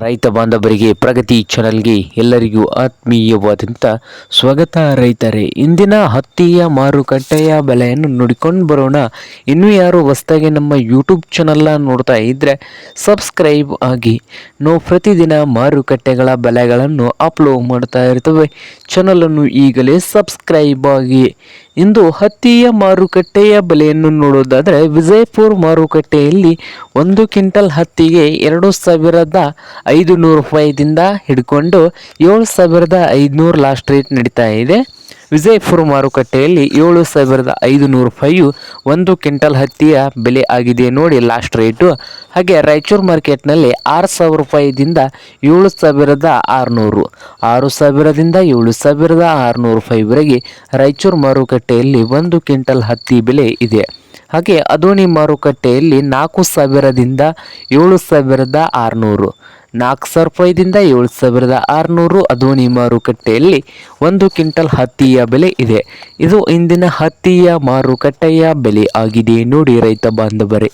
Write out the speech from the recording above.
ರೈತ ಬಾಂಧವರಿಗೆ, ಪ್ರಗತಿ ಚಾನಲ್ಗೆ ಎಲ್ಲರಿಗೂ ಆತ್ಮೀಯವಾದಂಥ ಸ್ವಾಗತ. ರೈತರೇ, ಇಂದಿನ ಹತ್ತಿಯ ಮಾರುಕಟ್ಟೆಯ ಬೆಲೆಯನ್ನು ನೋಡಿಕೊಂಡು ಬರೋಣ. ಇನ್ನೂ ಯಾರು ಹೊಸದಾಗಿ ನಮ್ಮ ಯೂಟ್ಯೂಬ್ ಚಾನಲ್ನ ನೋಡ್ತಾ ಇದ್ದರೆ ಸಬ್ಸ್ಕ್ರೈಬ್ ಆಗಿ. ನಾವು ಪ್ರತಿದಿನ ಮಾರುಕಟ್ಟೆಗಳ ಬೆಲೆಗಳನ್ನು ಅಪ್ಲೋಡ್ ಮಾಡ್ತಾ ಇರ್ತವೆ. ಚಾನಲನ್ನು ಈಗಲೇ ಸಬ್ಸ್ಕ್ರೈಬ್ ಆಗಿ. ಇಂದು ಹತ್ತಿಯ ಮಾರುಕಟ್ಟೆಯ ಬೆಲೆಯನ್ನು ನೋಡೋದಾದರೆ ವಿಜಯಪುರ ಮಾರುಕಟ್ಟೆಯಲ್ಲಿ ಒಂದು ಕ್ವಿಂಟಲ್ ಹತ್ತಿಗೆ ಎರಡು ಸಾವಿರದ ಐದು ನೂರು ರೂಪಾಯಿದಿಂದ ಹಿಡ್ಕೊಂಡು ಏಳು ಸಾವಿರದ ಐದುನೂರು ಲಾಸ್ಟ್ ರೇಟ್ ನಡೀತಾ ಇದೆ. ವಿಜಯಪುರ ಮಾರುಕಟ್ಟೆಯಲ್ಲಿ ಏಳು ಸಾವಿರದ ಐದು ನೂರು ರೂಪಾಯಿಯು ಒಂದು ಕ್ವಿಂಟಲ್ ಹತ್ತಿಯ ಬೆಲೆ ಆಗಿದೆ ನೋಡಿ ಲಾಸ್ಟ್ ರೇಟು ಹಾಗೆ ರಾಯಚೂರು ಮಾರ್ಕೆಟ್ನಲ್ಲಿ ಆರು ಸಾವಿರ ರೂಪಾಯಿದಿಂದ ಏಳು ಸಾವಿರದ ಆರುನೂರು. ಆರು ಸಾವಿರದಿಂದ ಏಳು ಸಾವಿರದ ಆರುನೂರು ರೂಪಾಯಿವರೆಗೆ ರಾಯಚೂರು ಮಾರುಕಟ್ಟೆಯಲ್ಲಿ ಒಂದು ಕ್ವಿಂಟಲ್ ಹತ್ತಿ ಬೆಲೆ ಇದೆ. ಹಾಗೆ ಅದೋನಿ ಮಾರುಕಟ್ಟೆಯಲ್ಲಿ ನಾಲ್ಕು ಸಾವಿರದಿಂದ ಏಳು ಸಾವಿರದ ಆರುನೂರು, ನಾಲ್ಕು ಸಾವಿರ ರೂಪಾಯಿದಿಂದ ಏಳು ಸಾವಿರದ ಆರುನೂರು ಅದೋನಿ ಮಾರುಕಟ್ಟೆಯಲ್ಲಿ ಒಂದು ಕ್ವಿಂಟಲ್ ಹತ್ತಿಯ ಬೆಲೆ ಇದೆ. ಇದು ಇಂದಿನ ಹತ್ತಿಯ ಮಾರುಕಟ್ಟೆಯ ಬೆಲೆ ಆಗಿದೆ. ನೋಡಿ ರೈತ ಬಾಂಧವರೇ.